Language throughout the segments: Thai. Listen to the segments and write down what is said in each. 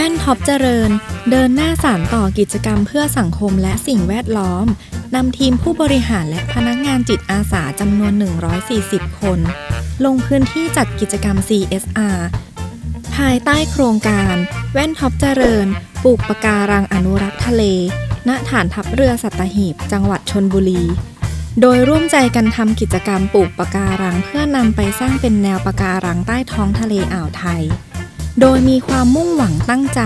ว่นท็อปเจริญ เดินหน้าสานต่อกิจกรรมเพื่อสังคมและสิ่งแวดล้อมนำทีมผู้บริหารและพนักงานจิตอาสาจำนวน 140 คน ลงพื้นที่จัดกิจกรรม CSR ภายใต้โครงการ แว่นท็อปเจริญ ปลูกปะการังอนุรักษ์ทะเล ณ ฐานทัพเรือสัตหีบ จังหวัดชนบุรี โดยร่วมใจกันทำกิจกรรมปลูกปะการังเพื่อนำไปสร้างเป็นแนวปะการังใต้ท้องทะเลอ่าวไทย โดยมีความมุ่งหวังตั้งใจ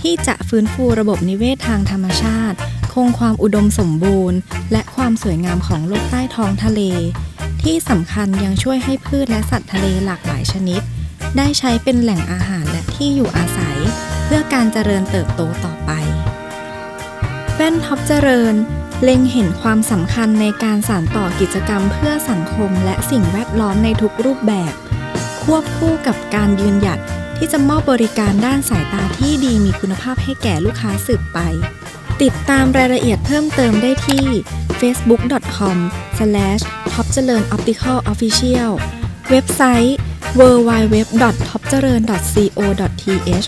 ที่จะฟื้นฟูระบบนิเวศทางธรรมชาติ คงความอุดมสมบูรณ์ และความสวยงามของโลกใต้ท้องทะเล ที่สำคัญยังช่วยให้พืชและสัตว์ทะเลหลากหลายชนิด ได้ใช้เป็นแหล่งอาหารและที่อยู่อาศัย เพื่อการเจริญเติบโตต่อไปแว่นท็อปเจริญเล็งเห็นความสำคัญในการสานต่อกิจกรรมเพื่อสังคมและสิ่งแวดล้อมในทุกรูปแบบ ควบคู่กับการยืนหยัด ที่จะมอบบริการด้านสายตาที่ดีมีคุณภาพให้แก่ลูกค้าสืบไป ติดตามรายละเอียดเพิ่มเติมได้ที่ facebook.com/topjerinopticalofficial เว็บไซต์ www.topjaran.co.th